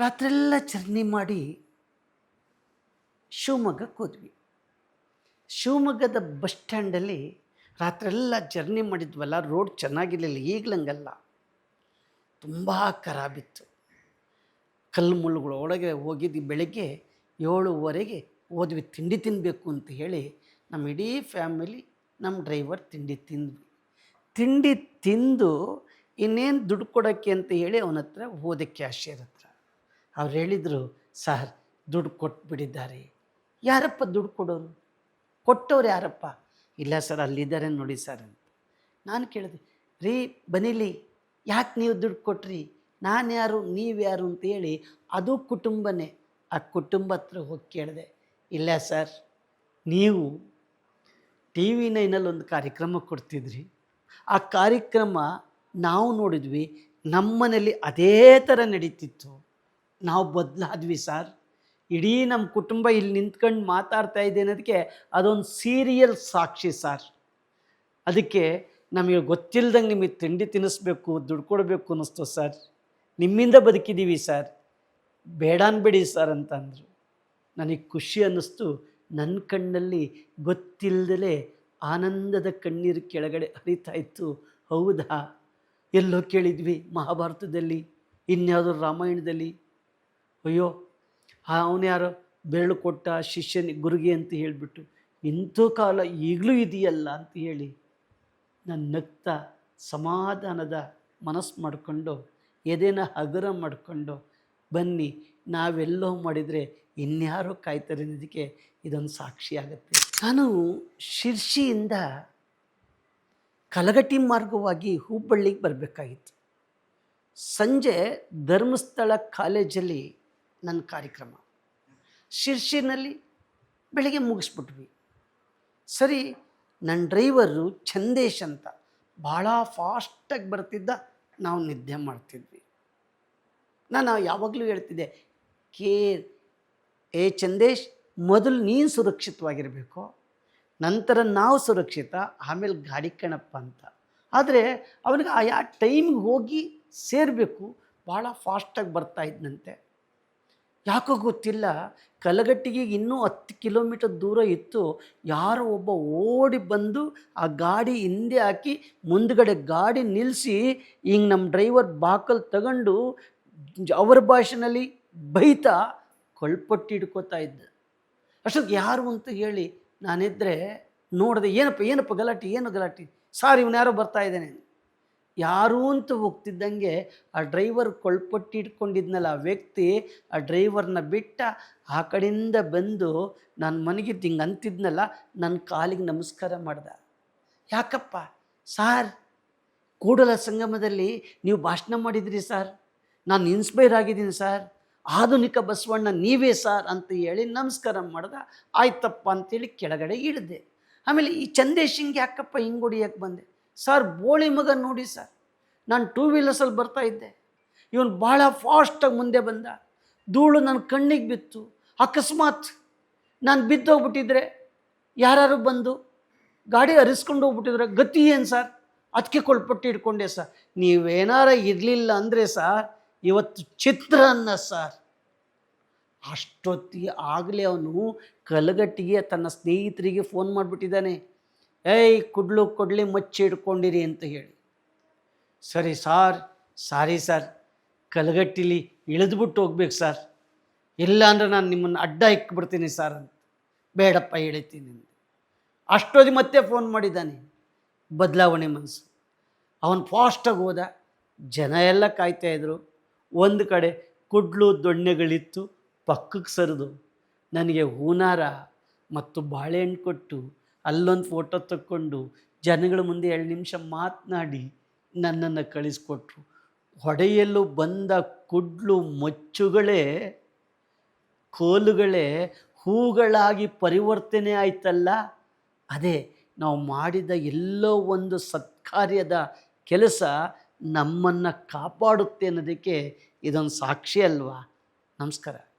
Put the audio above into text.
ರಾತ್ರೆಲ್ಲ journey ಮಾಡಿ ಶಿವಮೊಗ್ಗಕ್ಕೆ ಹೋದ್ವಿ. ಶಿವಮೊಗ್ಗದ ಬಸ್ ಸ್ಟ್ಯಾಂಡಲ್ಲಿ ರಾತ್ರೆಲ್ಲ ಜರ್ನಿ ಮಾಡಿದ್ವಲ್ಲ, ರೋಡ್ ಚೆನ್ನಾಗಿರಲಿಲ್ಲ ಈಗಲಂಗಲ್ಲ ತುಂಬ ಖರಾಬಿತ್ತು. ಕಲ್ಲು ಮುಳ್ಳುಗಳು ಒಳಗೆ ಹೋಗಿದ್ದು ಬೆಳಗ್ಗೆ ಏಳುವರೆಗೆ ಹೋದ್ವಿ, ತಿಂಡಿ ತಿನ್ನಬೇಕು ಅಂತ ಹೇಳಿ ನಮ್ಮ ಇಡೀ ಫ್ಯಾಮಿಲಿ, ನಮ್ಮ ಡ್ರೈವರ್ ತಿಂಡಿ ತಿಂದ್ವಿ. ತಿಂಡಿ ತಿಂದು ಇನ್ನೇನು ದುಡ್ಡು ಕೊಡೋಕ್ಕೆ ಅಂತ ಹೇಳಿ ಅವನ ಹತ್ರ ಹೋದೆ ಕ್ಯಾಶಿಯರ್ ಹತ್ರ ಅವ್ರು ಹೇಳಿದರು ಸರ್ ದುಡ್ಡು ಕೊಟ್ಬಿಟ್ಟಿದ್ದಾರೆ. ಯಾರಪ್ಪ ದುಡ್ಡು ಕೊಡೋರು? ಕೊಟ್ಟವ್ರು ಯಾರಪ್ಪ? ಇಲ್ಲ ಸರ್, ಅಲ್ಲಿದ್ದಾರೆ ನೋಡಿ ಸರ್ ಅಂತ. ನಾನು ಕೇಳಿದೆ, ರೀ ಬನಿಲಿ ಯಾಕೆ ನೀವು ದುಡ್ಡು ಕೊಟ್ರಿ? ನಾನು ಯಾರು, ನೀವು ಯಾರು ಅಂತ ಹೇಳಿ ಅದು ಕುಟುಂಬನೇ. ಆ ಕುಟುಂಬ ಹತ್ರ ಹೋಗಿ ಕೇಳಿದೆ, ಇಲ್ಲ ಸರ್, ನೀವು ಟಿ ವಿ ನೈನಲ್ಲಿ ಒಂದು ಕಾರ್ಯಕ್ರಮ ಕೊಡ್ತಿದ್ರಿ. ಆ ಕಾರ್ಯಕ್ರಮ ನಾವು ನೋಡಿದ್ವಿ, ನಮ್ಮನೇಲಿ ಅದೇ ಥರ ನಡೀತಿತ್ತು. ನಾವು ಬದಲಾದ್ವಿ ಸರ್. ಇಡೀ ನಮ್ಮ ಕುಟುಂಬ ಇಲ್ಲಿ ನಿಂತ್ಕೊಂಡು ಮಾತಾಡ್ತಾ ಇದೆ ಅನ್ನೋದಕ್ಕೆ ಅದೊಂದು ಸೀರಿಯಲ್ ಸಾಕ್ಷಿ ಸರ್. ಅದಕ್ಕೆ ನಮಗೆ ಗೊತ್ತಿಲ್ಲದಂಗೆ ನಿಮಗೆ ತಿಂಡಿ ತಿನ್ನಿಸ್ಬೇಕು ದುಡ್ಡು ಕೊಡಬೇಕು ಅನ್ನಿಸ್ತು ಸರ್. ನಿಮ್ಮಿಂದ ಬದುಕಿದ್ದೀವಿ ಸರ್. ಬೇಡ ಅನ್ಬೇಡಿ ಸರ್ ಅಂತಂದರು. ನನಗೆ ಖುಷಿ ಅನ್ನಿಸ್ತು. ನನ್ನ ಕಣ್ಣಲ್ಲಿ ಗೊತ್ತಿಲ್ಲದಲೇ ಆನಂದದ ಕಣ್ಣೀರು ಕೆಳಗಡೆ ಹರಿತಾ ಇತ್ತು. ಹೌದಾ? ಎಲ್ಲೋ ಕೇಳಿದ್ವಿ ಮಹಾಭಾರತದಲ್ಲಿ, ಇನ್ಯಾವುದೋ ರಾಮಾಯಣದಲ್ಲಿ. ಅಯ್ಯೋ ಅವನು ಯಾರೋ ಬೆರಳು ಕೊಟ್ಟ ಶಿಷ್ಯನ ಗುರುಗೆ ಅಂತ ಹೇಳಿಬಿಟ್ಟು, ಇಂಥ ಕಾಲ ಈಗಲೂ ಇದೆಯಲ್ಲ? ಅಂತ ಹೇಳಿ ನಾನು ನಗ್ತಾ ಸಮಾಧಾನದ ಮನಸ್ಸು ಮಾಡಿಕೊಂಡು, ಎದೆನ ಹಗುರ ಮಾಡಿಕೊಂಡು, ಬನ್ನಿ, ನಾವೆಲ್ಲೋ ಮಾಡಿದರೆ ಇನ್ಯಾರೋ ಕಾಯ್ತಾರೆ ಅನ್ನೋದಕ್ಕೆ ಇದೊಂದು ಸಾಕ್ಷಿ ಆಗುತ್ತೆ. ನಾನು ಶಿರ್ಷಿಯಿಂದ ಕಲಗಟ್ಟಿ ಮಾರ್ಗವಾಗಿ ಹುಬ್ಬಳ್ಳಿಗೆ ಬರಬೇಕಾಗಿತ್ತು. ಸಂಜೆ ಧರ್ಮಸ್ಥಳ ಕಾಲೇಜಲ್ಲಿ ನನ್ನ ಕಾರ್ಯಕ್ರಮ. ಶಿರ್ಷಿನಲ್ಲಿ ಬೆಳಗ್ಗೆ ಮುಗಿಸ್ಬಿಟ್ವಿ. ಸರಿ ನನ್ನ ಡ್ರೈವರು ಚಂದೇಶ್ ಅಂತ ಭಾಳ ಫಾಸ್ಟಾಗಿ ಬರ್ತಿದ್ದ ನಾವು ನಿದ್ದೆ ಮಾಡ್ತಿದ್ವಿ. ನಾನು ಯಾವಾಗಲೂ ಹೇಳ್ತಿದ್ದೆ ಕೇರ್ ಏ ಚಂದೇಶ್ ಮೊದಲು ನೀನು ಸುರಕ್ಷಿತವಾಗಿರಬೇಕು, ನಂತರ ನಾವು ಸುರಕ್ಷಿತ, ಆಮೇಲೆ ಗಾಡಿ ಕಣಪ್ಪ ಅಂತ. ಆದರೆ ಅವನಿಗೆ ಆ ಟೈಮ್ಗೆ ಹೋಗಿ ಸೇರಬೇಕು, ಭಾಳ ಫಾಸ್ಟಾಗಿ ಬರ್ತಾ ಇದ್ದಂತೆ ಯಾಕೋ ಗೊತ್ತಿಲ್ಲ. ಕಲಗಟ್ಟಿಗೆ ಇನ್ನೂ ಹತ್ತು ಕಿಲೋಮೀಟರ್ ದೂರ ಇತ್ತು. ಯಾರೋ ಒಬ್ಬ ಓಡಿ ಬಂದು ಆ ಗಾಡಿ ಹಿಂದೆ ಹಾಕಿ ಮುಂದ್ಗಡೆ ಗಾಡಿ ನಿಲ್ಲಿಸಿ ಈಗ ನಮ್ಮ ಡ್ರೈವರ್ ಬಾಕಲ್ ತಗೊಂಡು ಅವರ ಭಾಷೆನಲ್ಲಿ ಬೈತಾ ಕಳ್ಪಟ್ಟಿ ಹಿಡ್ಕೋತಾ ಇದ್ದ. ಅಷ್ಟೊತ್ತಿಗೆ ಯಾರು ಅಂತ ಹೇಳಿ ನಾನಿದ್ರೆ ನೋಡಿದೆ, ಏನಪ್ಪ ಏನಪ್ಪ ಗಲಾಟೆ, ಏನು ಗಲಾಟೆ? ಸಾರ್, ಇವನು ಯಾರೋ ಬರ್ತಾ ಇದ್ದಾನೆ ಯಾರು ಅಂತ ಹೋಗ್ತಿದ್ದಂಗೆ ಆ ಡ್ರೈವರ್ ಕೊಳ್ಪಟ್ಟಿಟ್ಕೊಂಡಿದ್ನಲ್ಲ ಆ ವ್ಯಕ್ತಿ, ಆ ಡ್ರೈವರ್ನ ಬಿಟ್ಟ ಆ ಕಡೆಯಿಂದ ಬಂದು ನಾನು ಮನೆಗೆ ಹಿಂಗೆ ಅಂತಿದ್ನಲ್ಲ ನನ್ನ ಕಾಲಿಗೆ ನಮಸ್ಕಾರ ಮಾಡ್ದ. ಯಾಕಪ್ಪ? ಸಾರ್, ಕೂಡಲ ಸಂಗಮದಲ್ಲಿ ನೀವು ಭಾಷಣ ಮಾಡಿದ್ರಿ ಸರ್. ನಾನು ಇನ್ಸ್ಪೈರ್ ಆಗಿದ್ದೀನಿ ಸರ್. ಆಧುನಿಕ ಬಸವಣ್ಣ ನೀವೇ ಸರ್ ಅಂತ ಹೇಳಿ ನಮಸ್ಕಾರ ಮಾಡ್ದ. ಆಯ್ತಪ್ಪ ಅಂತೇಳಿ ಕೆಳಗಡೆ ಇಳಿದೆ. ಆಮೇಲೆ ಈ ಚಂದೇಶಿಂಗೆ ಯಾಕಪ್ಪ ಹಿಂಗೆ ಹೊಡಿಯಕ್ಕೆ ಬಂದೆ? ಸರ್ ಬೋಳಿ ಮಗ ನೋಡಿ ಸರ್, ನಾನು ಟೂ ವೀಲರ್ಸಲ್ಲಿ ಬರ್ತಾ ಇದ್ದೆ. ಇವನು ಭಾಳ ಫಾಸ್ಟಾಗಿ ಮುಂದೆ ಬಂದ. ಧೂಳು ನನ್ನ ಕಣ್ಣಿಗೆ ಬಿತ್ತು. ಅಕಸ್ಮಾತ್ ನಾನು ಬಿದ್ದೋಗ್ಬಿಟ್ಟಿದ್ರೆ ಯಾರು ಬಂದು ಗಾಡಿ ಹರಿಸ್ಕೊಂಡು ಹೋಗ್ಬಿಟ್ಟಿದ್ರೆ ಗತಿ ಏನು ಸರ್? ಅದಕ್ಕೆ ಕೊಳ್ಪಟ್ಟು ಇಟ್ಕೊಂಡೆ ಸರ್. ನೀವೇನಾರ ಇರಲಿಲ್ಲ ಅಂದರೆ ಸರ್, ಇವತ್ತು ಚಿತ್ರಾನ್ನ ಸರ್. ಅಷ್ಟೊತ್ತಿಗೆ ಆಗಲೇ ಅವನು ಕಲಗಟ್ಟಿಗೆ ತನ್ನ ಸ್ನೇಹಿತರಿಗೆ ಫೋನ್ ಮಾಡಿಬಿಟ್ಟಿದ್ದಾನೆ. ಏಯ್ ಕುಡ್ಲು ಕೊಡ್ಲಿ ಮಚ್ಚಿ ಇಟ್ಕೊಂಡಿರಿ ಅಂತ ಹೇಳಿ. ಸರಿ ಸಾರ್, ಸಾರಿ ಸರ್. ಕಲಗಟ್ಟಿಲಿ ಇಳಿದ್ಬಿಟ್ಟು ಹೋಗ್ಬೇಕು ಸರ್. ಇಲ್ಲ ಅಂದರೆ ನಾನು ನಿಮ್ಮನ್ನು ಅಡ್ಡ ಇಕ್ಬಿಡ್ತೀನಿ ಸರ್ ಅಂತ. ಬೇಡಪ್ಪ ಹೇಳ್ತೀನಿ ಅಷ್ಟೊಂದು ಮತ್ತೆ ಫೋನ್ ಮಾಡಿದ್ದಾನೆ. ಬದಲಾವಣೆ ಮನಸ್ಸು ಅವನು ಫಾಸ್ಟಾಗಿ ಹೋದ. ಜನ ಎಲ್ಲ ಕಾಯ್ತಾಯಿದ್ರು ಒಂದು ಕಡೆ ಕುಡ್ಲು ದೊಣ್ಣೆಗಳಿತ್ತು ಪಕ್ಕಕ್ಕೆ ಸರಿದು. ನನಗೆ ಹೂನಾರ ಮತ್ತು ಬಾಳೆಹಣ್ಣು ಕೊಟ್ಟು ಅಲ್ಲೊಂದು ಫೋಟೋ ತಕ್ಕೊಂಡು ಜನಗಳ ಮುಂದೆ ಎರಡು ನಿಮಿಷ ಮಾತನಾಡಿ ನನ್ನನ್ನು ಕಳಿಸ್ಕೊಟ್ರು. ಹೊಡೆಯಲು ಬಂದ ಕುಡ್ಲು ಮೊಚ್ಚುಗಳೇ, ಕೋಲುಗಳೇ, ಹೂಗಳಾಗಿ ಪರಿವರ್ತನೆ ಆಯ್ತಲ್ಲ. ಅದೇ, ನಾವು ಮಾಡಿದ ಎಲ್ಲೋ ಒಂದು ಸತ್ಕಾರ್ಯದ ಕೆಲಸ ನಮ್ಮನ್ನು ಕಾಪಾಡುತ್ತೆ ಅನ್ನೋದಕ್ಕೆ ಇದೊಂದು ಸಾಕ್ಷಿ ಅಲ್ವಾ? ನಮಸ್ಕಾರ.